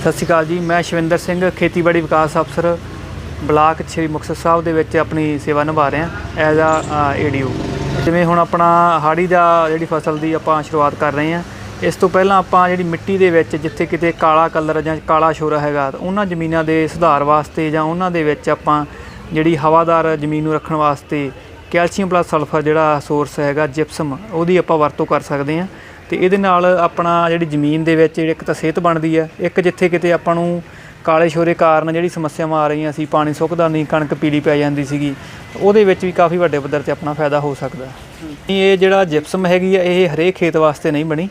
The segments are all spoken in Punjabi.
ਸਤਿ ਸ਼੍ਰੀ ਅਕਾਲ ਜੀ, ਮੈਂ ਸ਼ਵਿੰਦਰ ਸਿੰਘ, ਖੇਤੀਬਾੜੀ ਵਿਕਾਸ ਅਫਸਰ, ਬਲਾਕ ਸ਼੍ਰੀ ਮੁਕਤਸਰ ਸਾਹਿਬ ਦੇ ਵਿੱਚ ਆਪਣੀ ਸੇਵਾ ਨਿਭਾ ਰਿਹਾ ਐਜ਼ ਆ ਏਡੀਓ ਜਿਵੇਂ ਹੁਣ ਆਪਣਾ ਹਾੜੀ ਦਾ ਜਿਹੜੀ ਫਸਲ ਦੀ ਆਪਾਂ ਸ਼ੁਰੂਆਤ ਕਰ ਰਹੇ ਹਾਂ, ਇਸ ਤੋਂ ਪਹਿਲਾਂ ਆਪਾਂ ਜਿਹੜੀ ਮਿੱਟੀ ਦੇ ਵਿੱਚ ਜਿੱਥੇ ਕਿਤੇ ਕਾਲਾ ਕਲਰ ਜਾਂ ਕਾਲਾ ਸ਼ੋਰਾ ਹੈਗਾ ਉਹਨਾਂ ਜ਼ਮੀਨਾਂ ਦੇ ਸੁਧਾਰ ਵਾਸਤੇ ਜਾਂ ਉਹਨਾਂ ਦੇ ਵਿੱਚ ਆਪਾਂ ਜਿਹੜੀ ਹਵਾਦਾਰ ਜ਼ਮੀਨ ਨੂੰ ਰੱਖਣ ਵਾਸਤੇ ਕੈਲਸ਼ੀਅਮ ਪਲੱਸ ਸਲਫਰ ਜਿਹੜਾ ਸੋਰਸ ਹੈਗਾ ਜਿਪਸਮ ਉਹਦੀ ਆਪਾਂ ਵਰਤੋਂ ਕਰ ਸਕਦੇ ਹਾਂ। ਤੇ ਇਹਦੇ ਨਾਲ ਆਪਣਾ ਜਿਹੜੀ ਜ਼ਮੀਨ ਦੇ ਵਿੱਚ ਇੱਕ ਤਾਂ ਸਿਹਤ ਬਣਦੀ ਹੈ ਇੱਕ ਜਿੱਥੇ ਕਿਤੇ ਆਪਾਂ ਨੂੰ ਕਾਲੇ ਸ਼ੋਰੇ ਕਾਰਨ ਜਿਹੜੀ ਸਮੱਸਿਆਵਾਂ ਆ ਰਹੀਆਂ ਸੀ ਪਾਣੀ ਸੁੱਕਦਾ ਨਹੀਂ ਕਣਕ ਪੀਲੀ ਪੈ ਜਾਂਦੀ ਸੀਗੀ ਉਹਦੇ ਵਿੱਚ ਵੀ ਕਾਫੀ ਵੱਡੇ ਪੱਧਰ ਤੇ ਆਪਣਾ ਫਾਇਦਾ ਹੋ ਸਕਦਾ। ਇਹ ਜਿਹੜਾ ਜਿਪਸਮ ਹੈਗੀ ਆ ਇਹ ਹਰੇਕ ਖੇਤ ਵਾਸਤੇ ਨਹੀਂ ਬਣੀ।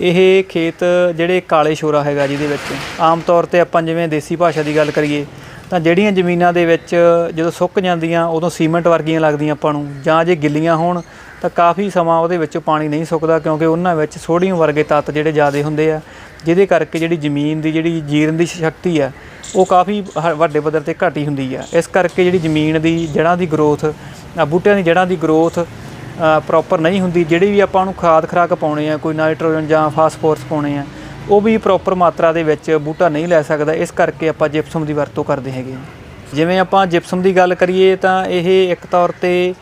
ਇਹ ਖੇਤ ਜਿਹੜੇ ਕਾਲੇ ਸ਼ੋਰਾ ਹੈਗਾ ਜਿਹਦੇ ਵਿੱਚ ਆਮ ਤੌਰ ਤੇ ਆਪਾਂ ਜਿਵੇਂ ਦੇਸੀ ਭਾਸ਼ਾ ਦੀ ਗੱਲ ਕਰੀਏ ਤਾਂ ਜਿਹੜੀਆਂ ਜ਼ਮੀਨਾਂ ਦੇ ਵਿੱਚ ਜਦੋਂ ਸੁੱਕ ਜਾਂਦੀਆਂ, ਉਦੋਂ ਸੀਮੈਂਟ ਵਰਗੀਆਂ ਲੱਗਦੀਆਂ ਆਪਾਂ ਨੂੰ। ਜਾਂ ਜੇ ਗਿੱਲੀਆਂ ਹੋਣ, ਤਾਂ ਕਾਫੀ ਸਮਾਂ ਉਹਦੇ ਵਿੱਚੋਂ ਪਾਣੀ ਨਹੀਂ ਸੁੱਕਦਾ, ਕਿਉਂਕਿ ਉਹਨਾਂ ਵਿੱਚ ਸੋਡੀਅਮ ਵਰਗੇ ਤੱਤ ਜਿਹੜੇ ਜ਼ਿਆਦਾ ਹੁੰਦੇ ਆ, ਜਿਹਦੇ ਕਰਕੇ ਜਿਹੜੀ ਜ਼ਮੀਨ ਦੀ ਜਿਹੜੀ ਜੀਰਨ ਦੀ ਸ਼ਕਤੀ ਆ, ਉਹ ਕਾਫੀ ਹ- ਵੱਡੇ ਪੱਧਰ ਤੇ ਘਟੀ ਹੁੰਦੀ ਆ। ਇਸ ਕਰਕੇ ਜਿਹੜੀ ਜ਼ਮੀਨ ਦੀ, ਜੜ੍ਹਾਂ ਦੀ ਗਰੋਥ ਬੂਟਿਆਂ ਦੀ ਜੜ੍ਹਾਂ ਦੀ ਗਰੋਥ ਪ੍ਰੋਪਰ ਨਹੀਂ ਹੁੰਦੀ। ਜਿਹੜੀ ਵੀ ਆਪਾਂ ਨੂੰ ਖਾਦ ਖਰਾਕ ਪਾਉਣੇ ਆ, ਕੋਈ ਨਾਈਟ੍ਰੋਜਨ ਜਾਂ ਫਾਸਫੋਰਸ ਪਾਉਣੇ ਆ ਉਹ ਵੀ ਪ੍ਰੋਪਰ ਮਾਤਰਾ ਦੇ ਵਿੱਚ ਬੂਟਾ ਨਹੀਂ ਲੈ ਸਕਦਾ। ਇਸ ਕਰਕੇ ਆਪਾਂ ਜਿਪਸਮ ਦੀ ਵਰਤੋਂ ਕਰਦੇ ਹੈਗੇ ਹਾਂ। ਜਿਵੇਂ ਆਪਾਂ ਜਿਪਸਮ ਦੀ ਗੱਲ ਕਰੀਏ ਤਾਂ ਇਹ ਇੱਕ ਤੌਰ ਤੇ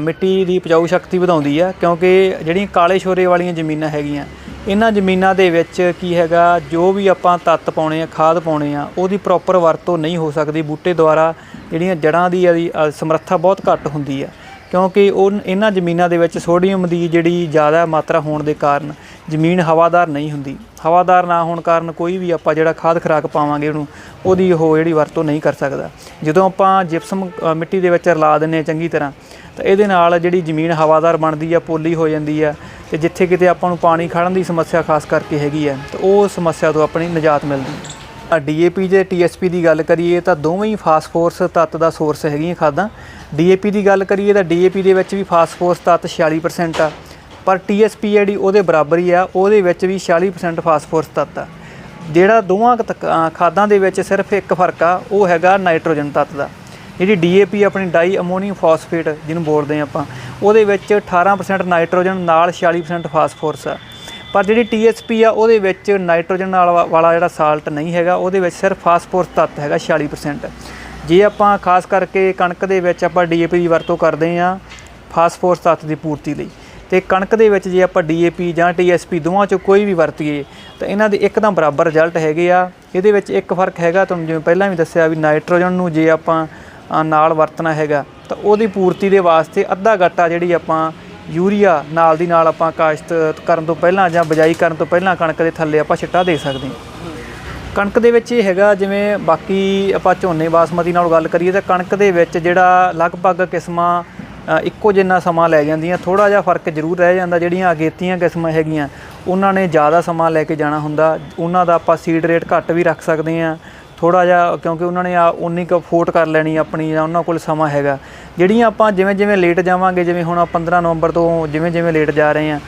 ਮਿੱਟੀ ਦੀ ਉਪਜਾਊ ਸ਼ਕਤੀ ਵਧਾਉਂਦੀ ਆ ਕਿਉਂਕਿ ਜਿਹੜੀਆਂ ਕਾਲੇ ਛੋਰੇ ਵਾਲੀਆਂ ਜ਼ਮੀਨਾਂ ਹੈਗੀਆਂ ਇਹਨਾਂ ਜ਼ਮੀਨਾਂ ਦੇ ਵਿੱਚ ਕੀ ਹੈਗਾ ਜੋ ਵੀ ਆਪਾਂ ਤੱਤ ਪਾਉਣੇ ਆ ਖਾਦ ਪਾਉਣੇ ਆ ਉਹਦੀ ਪ੍ਰੋਪਰ ਵਰਤੋਂ ਨਹੀਂ ਹੋ ਸਕਦੀ। ਬੂਟੇ ਦੁਆਰਾ ਜਿਹੜੀਆਂ ਜੜਾਂ ਦੀ ਇਹਦੀ, ਸਮਰੱਥਾ ਬਹੁਤ ਘੱਟ ਹੁੰਦੀ ਆ ਕਿਉਂਕਿ ਉਹ ਇਹਨਾਂ ਜ਼ਮੀਨਾਂ ਦੇ ਵਿੱਚ ਸੋਡੀਅਮ ਦੀ ਜਿਹੜੀ ਜ਼ਿਆਦਾ ਮਾਤਰਾ ਹੋਣ ਦੇ ਕਾਰਨ ਜ਼ਮੀਨ ਹਵਾਦਾਰ ਨਹੀਂ ਹੁੰਦੀ। ਹਵਾਦਾਰ ਨਾ ਹੋਣ ਕਾਰਨ ਕੋਈ ਵੀ ਆਪਾਂ ਜਿਹੜਾ ਖਾਦ ਖਰਾਕ ਪਾਵਾਂਗੇ ਉਹਨੂੰ, ਉਹਦੀ ਉਹ ਜਿਹੜੀ ਵਰਤੋਂ ਨਹੀਂ ਕਰ ਸਕਦਾ। ਜਦੋਂ ਆਪਾਂ ਜਿਪਸਮ ਮਿੱਟੀ ਦੇ ਵਿੱਚ ਰਲਾ ਦਿੰਨੇ ਆ ਚੰਗੀ ਤਰ੍ਹਾਂ, ਤਾਂ ਇਹਦੇ ਨਾਲ ਜਿਹੜੀ ਜ਼ਮੀਨ ਹਵਾਦਾਰ ਬਣਦੀ ਆ, ਪੋਲੀ ਹੋ ਜਾਂਦੀ ਆ, ਤੇ ਜਿੱਥੇ ਕਿਤੇ ਆਪਾਂ ਨੂੰ ਪਾਣੀ ਖੜਨ ਦੀ ਸਮੱਸਿਆ ਖਾਸ ਕਰਕੇ ਹੈਗੀ ਆ, ਤਾਂ ਉਹ ਸਮੱਸਿਆ ਤੋਂ ਆਪਣੀ ਨਿਜਾਤ ਮਿਲਦੀ ਹੈ ਡੀਏਪੀ ਤੇ ਟੀਐਸਪੀ ਦੀ ਗੱਲ ਕਰੀਏ, ਤਾਂ ਦੋਵੇਂ ਹੀ ਫਾਸਫੋਰਸ ਤੱਤ ਦਾ ਸੋਰਸ ਹੈਗੀਆਂ ਖਾਦਾਂ। ਡੀਏਪੀ ਦੀ ਗੱਲ ਕਰੀਏ, ਤਾਂ ਡੀਏਪੀ ਦੇ ਵਿੱਚ ਵੀ ਫਾਸਫੋਰਸ ਤੱਤ 46% ਆ। ਪਰ ਟੀਐਸਪੀ ਜਿਹੜੀ ਉਹਦੇ ਬਰਾਬਰ ਹੀ ਆ, ਉਹਦੇ ਵਿੱਚ ਵੀ 46% ਫਾਸਫੋਰਸ ਤੱਤ ਆ। ਜਿਹੜਾ ਦੋਵਾਂ ਕੁ ਖਾਦਾਂ ਦੇ ਵਿੱਚ ਸਿਰਫ ਇੱਕ ਫ਼ਰਕ ਆ, ਉਹ ਹੈਗਾ ਨਾਈਟ੍ਰੋਜਨ ਤੱਤ ਦਾ। ਜਿਹੜੀ ਡੀਏਪੀ ਆਪਣੀ ਡਾਈ ਅਮੋਨੀਅਮ ਫਾਸਫੇਟ ਜਿਹਨੂੰ ਬੋਲਦੇ ਆ ਆਪਾਂ, ਉਹਦੇ ਵਿੱਚ 18% ਨਾਈਟ੍ਰੋਜਨ, ਨਾਲ 46% ਫਾਸਫੋਰਸ ਆ। ਪਰ ਜਿਹੜੀ ਟੀਐਸਪੀ ਆ, ਉਹਦੇ ਵਿੱਚ ਨਾਈਟ੍ਰੋਜਨ ਨਾਲ ਵਾ- ਵਾਲਾ ਜਿਹੜਾ ਸਾਲਟ ਨਹੀਂ ਹੈਗਾ, ਉਹਦੇ ਵਿੱਚ ਸਿਰਫ ਫਾਸਫੋਰਸ ਤੱਤ ਹੈਗਾ 46% ਜੇ ਆਪਾਂ ਖਾਸ ਕਰਕੇ ਕਣਕ ਦੇ ਵਿੱਚ ਆਪਾਂ ਡੀਏਪੀ ਦੀ ਵਰਤੋਂ ਕਰਦੇ ਆ ਫਾਸਫੋਰਸ ਤੱਤ ਦੀ ਪੂਰਤੀ ਲਈ। ਤੇ ਕਣਕ ਦੇ ਵਿੱਚ ਜੇ ਆਪਾਂ ਡੀਏਪੀ ਜਾਂ ਟੀਐਸਪੀ ਦੋਵਾਂ ਚੋਂ ਕੋਈ ਵੀ ਵਰਤੀਏ, ਤਾਂ ਇਹਨਾਂ ਦੇ ਇੱਕਦਮ ਬਰਾਬਰ ਰਿਜ਼ਲਟ ਹੈਗੇ ਆ। ਇਹਦੇ ਵਿੱਚ ਇੱਕ ਫ਼ਰਕ ਹੈਗਾ, ਤੁਹਾਨੂੰ ਜਿਵੇਂ ਪਹਿਲਾਂ ਵੀ ਦੱਸਿਆ ਵੀ ਨਾਈਟ੍ਰੋਜਨ ਨੂੰ ਜੇ ਆਪਾਂ ਨਾਲ ਵਰਤਣਾ ਹੈਗਾ, ਤਾਂ ਉਹਦੀ ਪੂਰਤੀ ਦੇ ਵਾਸਤੇ ਅੱਧਾ ਗਾਟਾ ਜਿਹੜੀ ਆਪਾਂ ਯੂਰੀਆ ਨਾਲ ਦੀ ਨਾਲ ਆਪਾਂ ਕਾਸ਼ਤ ਕਰਨ ਤੋਂ ਪਹਿਲਾਂ ਜਾਂ ਬਜਾਈ ਕਰਨ ਤੋਂ ਪਹਿਲਾਂ ਕਣਕ ਦੇ ਥੱਲੇ ਆਪਾਂ ਛਿੱਟਾ ਦੇ ਸਕਦੇ ਹਾਂ। ਕਣਕ ਦੇ ਵਿੱਚ ਇਹ ਹੈਗਾ, ਜਿਵੇਂ ਬਾਕੀ ਆਪਾਂ ਝੋਨੇ ਬਾਸਮਤੀ ਨਾਲ ਗੱਲ ਕਰੀਏ, ਤਾਂ ਕਣਕ ਦੇ ਵਿੱਚ ਜਿਹੜਾ ਲਗਭਗ ਕਿਸਮਾਂ ਇੱਕੋ ਜਿੰਨਾ ਸਮਾਂ ਲੈ ਜਾਂਦੀਆਂ ਥੋੜਾ ਜਿਹਾ ਫ਼ਰਕ ਜ਼ਰੂਰ ਰਹਿ ਜਾਂਦਾ, ਜਿਹੜੀਆਂ ਅਗੇਤੀਆਂ ਕਿਸਮਾਂ ਹੈਗੀਆਂ, ਉਹਨਾਂ ਨੇ ਜ਼ਿਆਦਾ ਸਮਾਂ ਲੈ ਕੇ ਜਾਣਾ ਹੁੰਦਾ, ਉਹਨਾਂ ਦਾ ਆਪਾਂ ਸੀਡ ਰੇਟ ਘੱਟ ਵੀ ਰੱਖ ਸਕਦੇ ਹਾਂ ਥੋੜਾ ਜਿਹਾ ਕਿਉਂਕਿ ਉਹਨਾਂ ਨੇ ਆ ਉਨੀ ਕੁ ਫੋਟ ਕਰ ਲੈਣੀ ਆਪਣੀ, ਜਾਂ ਉਹਨਾਂ ਕੋਲ ਸਮਾਂ ਹੈਗਾ। ਜਿਹੜੀਆਂ ਆਪਾਂ ਜਿਵੇਂ ਜਿਵੇਂ ਲੇਟ ਜਾਵਾਂਗੇ, ਜਿਵੇਂ ਹੁਣ 15 ਨਵੰਬਰ ਤੋਂ ਜਿਵੇਂ ਜਿਵੇਂ ਲੇਟ ਜਾ ਰਹੇ ਹਾਂ,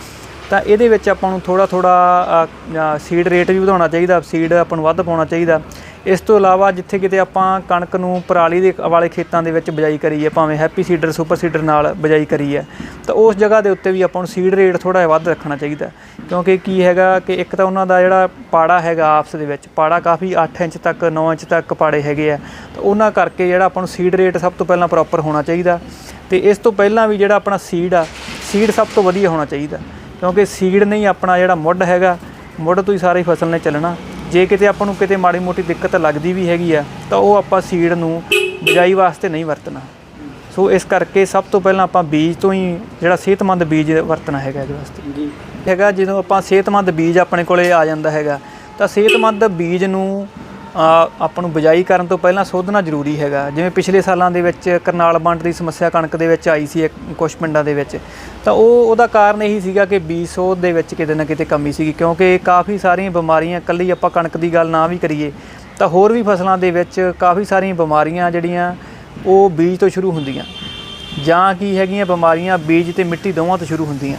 ਤਾਂ ਇਹਦੇ ਵਿੱਚ ਆਪਾਂ ਨੂੰ ਥੋੜਾ ਥੋੜਾ ਸੀਡ ਰੇਟ ਵੀ ਵਧਾਉਣਾ ਚਾਹੀਦਾ ਸੀਡ ਆਪਾਂ ਨੂੰ ਵੱਧ ਪਾਉਣਾ ਚਾਹੀਦਾ। ਇਸ ਤੋਂ ਇਲਾਵਾ ਜਿੱਥੇ ਕਿਤੇ ਆਪਾਂ ਕਣਕ ਨੂੰ ਪਰਾਲੀ ਦੇ ਵਾਲੇ ਖੇਤਾਂ ਦੇ ਵਿੱਚ ਬਜਾਈ ਕਰੀਏ, ਭਾਵੇਂ ਹੈਪੀ ਸੀਡਰ, ਸੁਪਰ ਸੀਡਰ ਨਾਲ ਬਜਾਈ ਕਰੀਏ, ਤਾਂ ਉਸ ਜਗ੍ਹਾ ਦੇ ਉੱਤੇ ਵੀ ਆਪਾਂ ਨੂੰ ਸੀਡ ਰੇਟ ਥੋੜਾ ਜਿਹਾ ਵੱਧ ਰੱਖਣਾ ਚਾਹੀਦਾ। ਕਿਉਂਕਿ ਕੀ ਹੈਗਾ ਕਿ ਇੱਕ ਤਾਂ ਉਹਨਾਂ ਦਾ ਜਿਹੜਾ ਪਾੜਾ ਹੈਗਾ ਆਪਸ ਦੇ ਵਿੱਚ, ਪਾੜਾ ਕਾਫੀ 8 ਇੰਚ ਤੱਕ 9 ਇੰਚ ਤੱਕ ਪਾੜੇ ਹੈਗੇ ਆ, ਤਾਂ ਉਹਨਾਂ ਕਰਕੇ ਜਿਹੜਾ ਆਪਾਂ ਨੂੰ ਸੀਡ ਰੇਟ ਸਭ ਤੋਂ ਪਹਿਲਾਂ ਪ੍ਰੋਪਰ ਹੋਣਾ ਚਾਹੀਦਾ। ਤੇ ਇਸ ਤੋਂ ਪਹਿਲਾਂ ਵੀ ਜਿਹੜਾ ਆਪਣਾ ਸੀਡ ਆ, ਸੀਡ ਸਭ ਤੋਂ ਵਧੀਆ ਹੋਣਾ ਚਾਹੀਦਾ। ਕਿਉਂਕਿ ਸੀਡ ਨਹੀਂ ਆਪਣਾ ਜਿਹੜਾ ਮੁੱਢ ਹੈਗਾ, ਮੁੱਢ ਤੋਂ ਹੀ ਸਾਰੀ ਫਸਲ ਨੇ ਚੱਲਣਾ। ਜੇ ਕਿਤੇ ਆਪਾਂ ਨੂੰ ਕਿਤੇ ਮਾੜੀ ਮੋਟੀ ਦਿੱਕਤ ਲੱਗਦੀ ਵੀ ਹੈਗੀ ਆ ਤਾਂ ਉਹ ਆਪਾਂ ਸੀਡ ਨੂੰ ਬਿਜਾਈ ਵਾਸਤੇ ਨਹੀਂ ਵਰਤਣਾ। ਸੋ ਇਸ ਕਰਕੇ ਸਭ ਤੋਂ ਪਹਿਲਾਂ ਆਪਾਂ ਬੀਜ ਤੋਂ ਹੀ ਜਿਹੜਾ ਸਿਹਤਮੰਦ ਬੀਜ ਵਰਤਣਾ ਹੈਗਾ ਇਹਦੇ ਵਾਸਤੇ। ਜੀ। ਹੈਗਾ ਜਦੋਂ ਆਪਾਂ ਸਿਹਤਮੰਦ ਬੀਜ ਆਪਣੇ ਕੋਲੇ ਆ ਜਾਂਦਾ ਹੈਗਾ ਤਾਂ ਸਿਹਤਮੰਦ ਬੀਜ ਨੂੰ ਆਪਾਂ ਨੂੰ ਬਿਜਾਈ ਕਰਨ ਤੋਂ ਪਹਿਲਾਂ ਸੋਧਣਾ ਜ਼ਰੂਰੀ ਹੈਗਾ। ਜਿਵੇਂ ਪਿਛਲੇ ਸਾਲਾਂ ਦੇ ਵਿੱਚ ਕਰਨਾਲ ਬੰਡ ਦੀ ਸਮੱਸਿਆ ਕਣਕ ਦੇ ਵਿੱਚ ਆਈ ਸੀ ਇੱਕ, ਕੁਛ ਪਿੰਡਾਂ ਦੇ ਵਿੱਚ। ਤਾਂ ਉਹ, ਉਹਦਾ ਕਾਰਨ ਇਹੀ ਸੀਗਾ ਕਿ ਬੀਜ ਸੋਧ ਦੇ ਵਿੱਚ ਕਿਤੇ ਨਾ ਕਿਤੇ ਕਮੀ ਸੀਗੀ, ਕਿਉਂਕਿ ਕਾਫੀ ਸਾਰੀਆਂ ਬਿਮਾਰੀਆਂ, ਇਕੱਲੀ ਆਪਾਂ ਕਣਕ ਦੀ ਗੱਲ ਨਾ ਵੀ ਕਰੀਏ, ਤਾਂ ਹੋਰ ਵੀ ਫਸਲਾਂ ਦੇ ਵਿੱਚ ਕਾਫੀ ਸਾਰੀਆਂ ਬਿਮਾਰੀਆਂ ਜਿਹੜੀਆਂ, ਉਹ ਬੀਜ ਤੋਂ ਸ਼ੁਰੂ ਹੁੰਦੀਆਂ। ਜਾਂ ਕੀ ਹੈਗੀਆਂ ਬਿਮਾਰੀਆਂ, ਬੀਜ ਤੇ ਮਿੱਟੀ ਦੋਵਾਂ ਤੋਂ ਸ਼ੁਰੂ ਹੁੰਦੀਆਂ।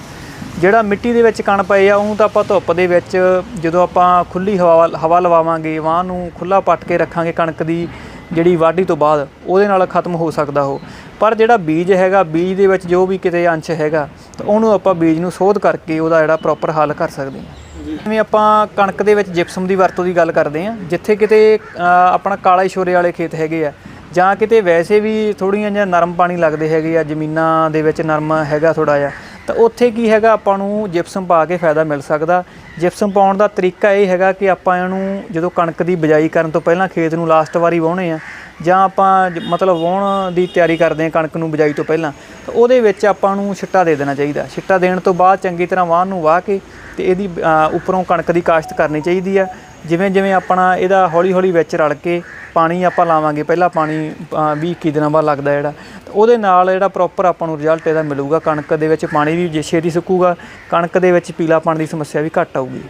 ਜਿਹੜਾ ਮਿੱਟੀ ਦੇ ਵਿੱਚ ਕਣ ਪਏ ਆ ਉਹਨੂੰ ਤਾਂ ਆਪਾਂ ਧੁੱਪ ਦੇ ਵਿੱਚ ਜਦੋਂ ਆਪਾਂ ਖੁੱਲੀ ਹਵਾ ਹਵਾ ਲਵਾਵਾਂਗੇ ਵਾਹ ਨੂੰ ਖੁੱਲਾ ਪੱਟ ਕੇ ਰੱਖਾਂਗੇ ਕਣਕ ਦੀ ਜਿਹੜੀ ਵਾਢੀ ਤੋਂ ਬਾਅਦ ਉਹਦੇ ਨਾਲ ਖਤਮ ਹੋ ਸਕਦਾ ਉਹ। ਪਰ ਜਿਹੜਾ ਬੀਜ ਹੈਗਾ ਬੀਜ ਦੇ ਵਿੱਚ ਜੋ ਵੀ ਕਿਤੇ ਅੰਸ਼ ਹੈਗਾ ਤਾਂ ਉਹਨੂੰ ਆਪਾਂ ਬੀਜ ਨੂੰ ਸੋਧ ਕਰਕੇ ਉਹਦਾ ਜਿਹੜਾ ਪ੍ਰੋਪਰ ਹੱਲ ਕਰ ਸਕਦੇ ਹਾਂ। ਜਿਵੇਂ ਆਪਾਂ ਕਣਕ ਦੇ ਵਿੱਚ ਜਿਪਸਮ ਦੀ ਵਰਤੋਂ ਦੀ ਗੱਲ ਕਰਦੇ ਹਾਂ ਜਿੱਥੇ ਕਿਤੇ ਆਪਣਾ ਕਾਲਾ ਛੋਰੇ ਵਾਲੇ ਖੇਤ ਹੈਗੇ ਆ ਜਾਂ ਕਿਤੇ ਵੈਸੇ ਵੀ ਥੋੜੀਆਂ ਜਿਹਾ ਨਰਮ ਪਾਣੀ ਲੱਗਦੇ ਹੈਗੇ ਆ ਜ਼ਮੀਨਾਂ ਦੇ ਵਿੱਚ ਨਰਮ ਹੈਗਾ ਥੋੜਾ ਜਿਹਾ ਤਾਂ ਉੱਥੇ ਕੀ ਹੈਗਾ, ਆਪਾਂ ਨੂੰ ਜਿਪਸਮ ਪਾ ਕੇ ਫਾਇਦਾ ਮਿਲ ਸਕਦਾ। ਜਿਪਸਮ ਪਾਉਣ ਦਾ ਤਰੀਕਾ ਇਹ ਹੈਗਾ ਕਿ ਆਪਾਂ ਇਹਨੂੰ ਜਦੋਂ ਕਣਕ ਦੀ ਬਿਜਾਈ ਕਰਨ ਤੋਂ ਪਹਿਲਾਂ ਖੇਤ ਨੂੰ ਲਾਸਟ ਵਾਰੀ ਵਾਹੁਣੇ ਆ ਜਾਂ ਆਪਾਂ ਮਤਲਬ ਵਾਹੁਣ ਦੀ ਤਿਆਰੀ ਕਰਦੇ ਹਾਂ ਕਣਕ ਨੂੰ ਬਿਜਾਈ ਤੋਂ ਪਹਿਲਾਂ ਤਾਂ ਉਹਦੇ ਵਿੱਚ ਆਪਾਂ ਨੂੰ ਛਿੱਟਾ ਦੇ ਦੇਣਾ ਚਾਹੀਦਾ। ਛਿੱਟਾ ਦੇਣ ਤੋਂ ਬਾਅਦ ਚੰਗੀ ਤਰ੍ਹਾਂ ਵਾਹਣ ਨੂੰ ਵਾਹ ਕੇ ਤੇ ਇਹਦੀ ਉੱਪਰੋਂ ਕਣਕ ਦੀ ਕਾਸ਼ਤ ਕਰਨੀ ਚਾਹੀਦੀ ਆ। ਜਿਵੇਂ ਜਿਵੇਂ ਆਪਣਾ ਇਹਦਾ ਹੌਲੀ ਹੌਲੀ ਵਿੱਚ ਰਲ ਕੇ ਪਾਣੀ ਆਪਾਂ ਲਾਵਾਂਗੇ ਪਹਿਲਾਂ ਪਾਣੀ 20 21 ਦਿਨਾਂ ਬਾਅਦ ਲੱਗਦਾ ਜਿਹੜਾ ਉਹਦੇ ਨਾਲ ਜਿਹੜਾ ਪ੍ਰੋਪਰ ਆਪਾਂ ਨੂੰ ਰਿਜ਼ਲਟ ਇਹਦਾ ਮਿਲੂਗਾ। ਕਣਕ ਦੇ ਵਿੱਚ ਪਾਣੀ ਵੀ ਛੇਤੀ ਸੁੱਕੂਗਾ ਕਣਕ ਦੇ ਵਿੱਚ ਪੀਲਾ ਪਾਣੀ ਦੀ ਸਮੱਸਿਆ ਵੀ ਘੱਟ ਆਊਗੀ।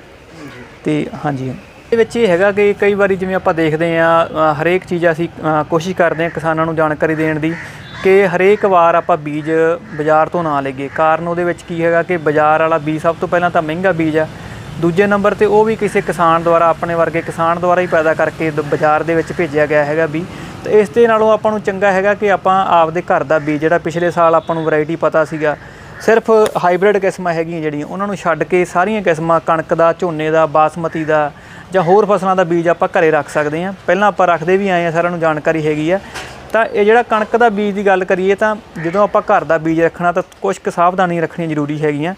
ਤੇ ਹਾਂਜੀ। ਇਹ ਵਿੱਚ ਇਹ ਹੈਗਾ ਕਿ ਕਈ ਵਾਰੀ ਜਿਵੇਂ ਆਪਾਂ ਦੇਖਦੇ ਆ ਹਰੇਕ ਚੀਜ਼ ਅਸੀਂ ਕੋਸ਼ਿਸ਼ ਕਰਦੇ ਆ ਕਿਸਾਨਾਂ ਨੂੰ ਜਾਣਕਾਰੀ ਦੇਣ ਦੀ ਕਿ ਹਰੇਕ ਵਾਰ ਆਪਾਂ ਬੀਜ ਬਾਜ਼ਾਰ ਤੋਂ ਨਾ ਲਈਏ। ਕਾਰਨ ਉਹਦੇ ਵਿੱਚ ਕੀ ਹੈਗਾ ਕਿ ਬਾਜ਼ਾਰ ਵਾਲਾ ਬੀਜ ਸਭ ਤੋਂ ਪਹਿਲਾਂ ਤਾਂ ਮਹਿੰਗਾ ਬੀਜ ਆ ਦੂਜੇ ਨੰਬਰ ਤੇ ਉਹ ਵੀ ਕਿਸੇ ਕਿਸਾਨ ਦੁਆਰਾ, ਆਪਣੇ ਵਰਗੇ ਕਿਸਾਨ ਦੁਆਰਾ ਹੀ ਪੈਦਾ ਕਰਕੇ ਦ- ਬਾਜ਼ਾਰ ਦੇ ਵਿੱਚ ਭੇਜਿਆ ਗਿਆ ਹੈਗਾ ਵੀ ਤੇ ਇਸ ਦੇ ਨਾਲੋਂ ਆਪਾਂ ਨੂੰ ਚੰਗਾ ਹੈਗਾ ਕਿ ਆਪਾਂ ਆਪਦੇ ਘਰ ਦਾ ਬੀਜ, ਜਿਹੜਾ ਪਿਛਲੇ ਸਾਲ ਆਪਾਂ ਨੂੰ ਵੈਰਾਈਟੀ ਪਤਾ ਸੀਗਾ, ਸਿਰਫ ਹਾਈਬ੍ਰਿਡ ਕਿਸਮਾਂ ਹੈਗੀਆਂ ਜਿਹੜੀਆਂ, ਉਹਨਾਂ ਨੂੰ ਛੱਡ ਕੇ ਸਾਰੀਆਂ ਕਿਸਮਾਂ, ਕਣਕ ਦਾ, ਝੋਨੇ ਦਾ, ਬਾਸਮਤੀ ਦਾ ਜਾਂ ਹੋਰ ਫਸਲਾਂ ਦਾ ਬੀਜ ਆਪਾਂ ਘਰੇ ਰੱਖ ਸਕਦੇ ਹਾਂ। ਪਹਿਲਾਂ ਆਪਾਂ ਰੱਖਦੇ ਵੀ ਆਏ ਆ ਸਾਰਿਆਂ ਨੂੰ ਜਾਣਕਾਰੀ ਹੈਗੀ ਆ। ਤਾਂ ਇਹ ਜਿਹੜਾ ਕਣਕ ਦਾ ਬੀਜ ਦੀ ਗੱਲ ਕਰੀਏ ਤਾਂ ਜਦੋਂ ਆਪਾਂ ਘਰ ਦਾ ਬੀਜ ਰੱਖਣਾ ਤਾਂ ਕੁਝ ਕੁ ਸਾਵਧਾਨੀਆਂ ਰੱਖਣੀਆਂ ਜ਼ਰੂਰੀ ਹੈਗੀਆਂ।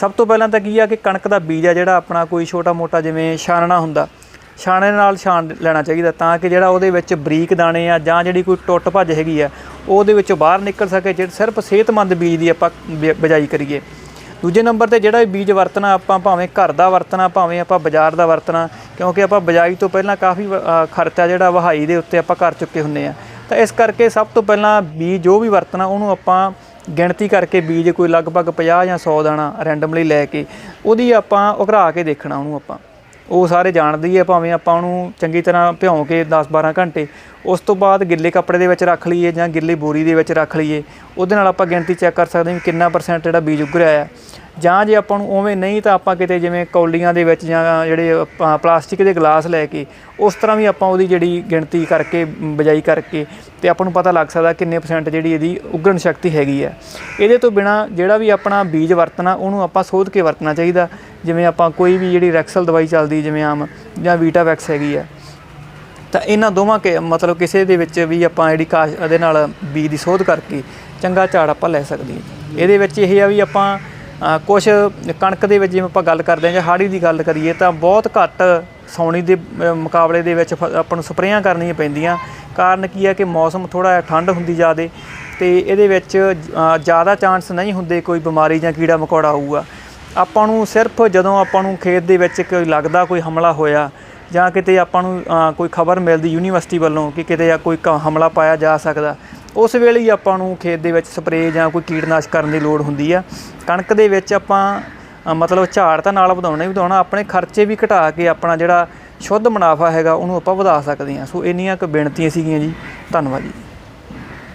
ਸਭ ਤੋਂ ਪਹਿਲਾਂ ਤਾਂ ਕੀ ਆ ਕਿ ਕਣਕ ਦਾ ਬੀਜ ਆ ਜਿਹੜਾ ਆਪਣਾ ਕੋਈ ਛੋਟਾ ਮੋਟਾ ਜਿਵੇਂ ਛਾਨਣਾ ਹੁੰਦਾ ਛਾਣੇ ਨਾਲ ਛਾਣ ਲੈਣਾ ਚਾਹੀਦਾ ਤਾਂ ਕਿ ਜਿਹੜਾ ਉਹਦੇ ਵਿੱਚ ਬਰੀਕ ਦਾਣੇ ਆ ਜਾਂ ਜਿਹੜੀ ਕੋਈ ਟੁੱਟ ਭੱਜ ਹੈਗੀ ਆ, ਉਹਦੇ ਵਿੱਚੋਂ ਬਾਹਰ ਨਿਕਲ ਸਕੇ, ਜਿਹੜੇ ਸਿਰਫ ਸਿਹਤਮੰਦ ਬੀਜ ਦੀ ਆਪਾਂ ਬ- ਬਿਜਾਈ ਕਰੀਏ। ਦੂਜੇ ਨੰਬਰ ਤੇ ਜਿਹੜਾ ਇਹ ਬੀਜ ਵਰਤਣਾ, ਆਪਾਂ ਭਾਵੇਂ ਘਰ ਦਾ ਵਰਤਣਾ, ਭਾਵੇਂ ਆਪਾਂ ਬਾਜ਼ਾਰ ਦਾ ਵਰਤਣਾ, ਕਿਉਂਕਿ ਆਪਾਂ ਬਿਜਾਈ ਤੋਂ ਪਹਿਲਾਂ ਕਾਫੀ ਖਰਚਾ ਜਿਹੜਾ ਵਹਾਈ ਦੇ ਉੱਤੇ ਆਪਾਂ ਕਰ ਚੁੱਕੇ ਹੁੰਨੇ ਆ। ਤਾਂ ਇਸ ਕਰਕੇ ਸਭ ਤੋਂ ਪਹਿਲਾਂ ਬੀਜ ਜੋ ਵੀ ਵਰਤਣਾ, ਉਹਨੂੰ ਆਪਾਂ ਗਿਣਤੀ ਕਰਕੇ ਬੀਜ ਕੋਈ ਲਗਭਗ 50 ਜਾਂ 100 ਦਾਣਾ ਰੈਂਡਮਲੀ ਲੈ ਕੇ ਉਹਦੀ ਆਪਾਂ ਉਘਰਾ ਕੇ ਦੇਖਣਾ ਉਹਨੂੰ ਆਪਾਂ। ਉਹ ਸਾਰੇ ਜਾਣਦੀ ਹੈ, ਭਾਵੇਂ ਆਪਾਂ ਉਹਨੂੰ ਚੰਗੀ ਤਰ੍ਹਾਂ ਭਿਉਂ ਕੇ 10-12 ਘੰਟੇ, ਉਸ ਤੋਂ ਬਾਅਦ ਗਿੱਲੇ ਕੱਪੜੇ ਦੇ ਵਿੱਚ ਰੱਖ ਲਈਏ ਜਾਂ ਗਿੱਲੀ ਬੋਰੀ ਦੇ ਵਿੱਚ ਰੱਖ ਲਈਏ, ਉਹਦੇ ਨਾਲ ਆਪਾਂ ਗਿਣਤੀ ਚੈੱਕ ਕਰ ਸਕਦੇ ਹਾਂ ਕਿੰਨਾ ਪਰਸੈਂਟ ਜਿਹੜਾ ਬੀਜ ਉੱਗ ਰਿਹਾ ਹੈ ਜਾਂ ਜੇ ਆਪਾਂ ਨੂੰ ਉਵੇਂ ਨਹੀਂ ਤਾਂ ਆਪਾਂ ਕਿਤੇ ਜਿਵੇਂ ਕੌਲੀਆਂ ਦੇ ਵਿੱਚ ਜਾਂ ਜਿਹੜੇ ਪਲਾਸਟਿਕ ਦੇ ਗਲਾਸ ਲੈ ਕੇ ਉਸ ਤਰ੍ਹਾਂ ਵੀ ਆਪਾਂ ਉਹਦੀ ਜਿਹੜੀ ਗਿਣਤੀ ਕਰਕੇ ਮ, ਬਜਾਈ ਕਰਕੇ ਤੇ ਆਪਾਂ ਨੂੰ ਪਤਾ ਲੱਗ ਸਕਦਾ ਕਿੰਨੇ ਪਰਸੈਂਟ ਜਿਹੜੀ ਇਹਦੀ ਉਗਣ ਸ਼ਕਤੀ ਹੈਗੀ ਹੈ। ਇਹਦੇ ਤੋਂ ਬਿਨਾ ਜਿਹੜਾ ਵੀ ਆਪਣਾ ਬੀਜ ਵਰਤਣਾ ਉਹਨੂੰ ਆਪਾਂ ਸੋਧ ਕੇ ਵਰਤਣਾ ਚਾਹੀਦਾ। ਜਿਵੇਂ ਆਪਾਂ ਕੋਈ ਵੀ ਜਿਹੜੀ ਰੈਕਸਲ ਦਵਾਈ ਚੱਲਦੀ ਜਿਵੇਂ ਆਮ ਜਾਂ ਵੀਟਾਵੈਕਸ ਹੈਗੀ ਆ ਤਾਂ ਇਹਨਾਂ ਦੋਵਾਂ ਕੇ ਮਤਲਬ ਕਿਸੇ ਦੇ ਵਿੱਚ ਵੀ ਆਪਾਂ ਜਿਹੜੀ ਕਾਸ਼ ਇਹਦੇ ਨਾਲ ਬੀਜ ਦੀ ਸੋਧ ਕਰਕੇ ਚੰਗਾ ਝਾੜ ਆਪਾਂ ਲੈ ਸਕਦੇ ਹਾਂ। ਇਹਦੇ ਵਿੱਚ ਇਹ ਆ ਵੀ ਆਪਾਂ ਕੁਝ ਕਣਕ ਦੇ ਵਿੱਚ ਜਿਵੇਂ ਆਪਾਂ ਗੱਲ ਕਰਦੇ ਹਾਂ ਜਾਂ ਹਾੜੀ ਦੀ ਗੱਲ ਕਰੀਏ ਤਾਂ ਬਹੁਤ ਘੱਟ ਸੌਣੀ ਦੇ ਮੁਕਾਬਲੇ ਦੇ ਵਿੱਚ ਫ- ਆਪਾਂ ਨੂੰ ਸਪਰੇਆਂ ਕਰਨੀਆਂ ਪੈਂਦੀਆਂ। ਕਾਰਨ ਕੀ ਹੈ ਕਿ ਮੌਸਮ ਥੋੜਾ ਜਿਹਾ ਠੰਡ ਹੁੰਦੀ ਜ਼ਿਆਦੇ ਤੇ ਇਹਦੇ ਵਿੱਚ ਜ਼ਿਆਦਾ ਚਾਂਸ ਨਹੀਂ ਹੁੰਦੇ ਕੋਈ ਬਿਮਾਰੀ ਜਾਂ ਕੀੜਾ ਮਕੌੜਾ ਆਊਗਾ। ਆਪਾਂ ਨੂੰ ਸਿਰਫ ਜਦੋਂ ਆਪਾਂ ਨੂੰ ਖੇਤ ਦੇ ਵਿੱਚ ਕੋਈ ਲੱਗਦਾ ਕੋਈ ਹਮਲਾ ਹੋਇਆ ਜਾਂ ਕਿਤੇ ਆਪਾਂ ਨੂੰ ਕੋਈ ਖਬਰ ਮਿਲਦੀ ਯੂਨੀਵਰਸਿਟੀ ਵੱਲੋਂ ਕਿ ਕਿਤੇ ਆ ਕੋਈ ਕ- ਹਮਲਾ ਪਾਇਆ ਜਾ ਸਕਦਾ ਉਸ ਵੇਲੇ ਹੀ ਆਪਾਂ ਨੂੰ ਖੇਤ ਦੇ ਵਿੱਚ ਸਪਰੇਅ ਜਾਂ ਕੋਈ ਕੀਟਨਾਸ਼ਕ ਕਰਨ ਦੀ ਲੋੜ ਹੁੰਦੀ ਆ। ਕਣਕ ਦੇ ਵਿੱਚ ਆਪਾਂ ਮਤਲਬ ਝਾੜ ਤਾਂ ਨਾਲ ਵਧਾਉਣਾ ਹੀ ਵਧਾਉਣਾ, ਆਪਣੇ ਖਰਚੇ ਵੀ ਘਟਾ ਕੇ ਆਪਣਾ ਜਿਹੜਾ ਸ਼ੁੱਧ ਮੁਨਾਫਾ ਹੈਗਾ ਉਹਨੂੰ ਆਪਾਂ ਵਧਾ ਸਕਦੇ ਹਾਂ। ਸੋ ਇੰਨੀਆਂ ਕੁ ਬੇਨਤੀਆਂ ਸੀਗੀਆਂ ਜੀ। ਧੰਨਵਾਦ ਜੀ।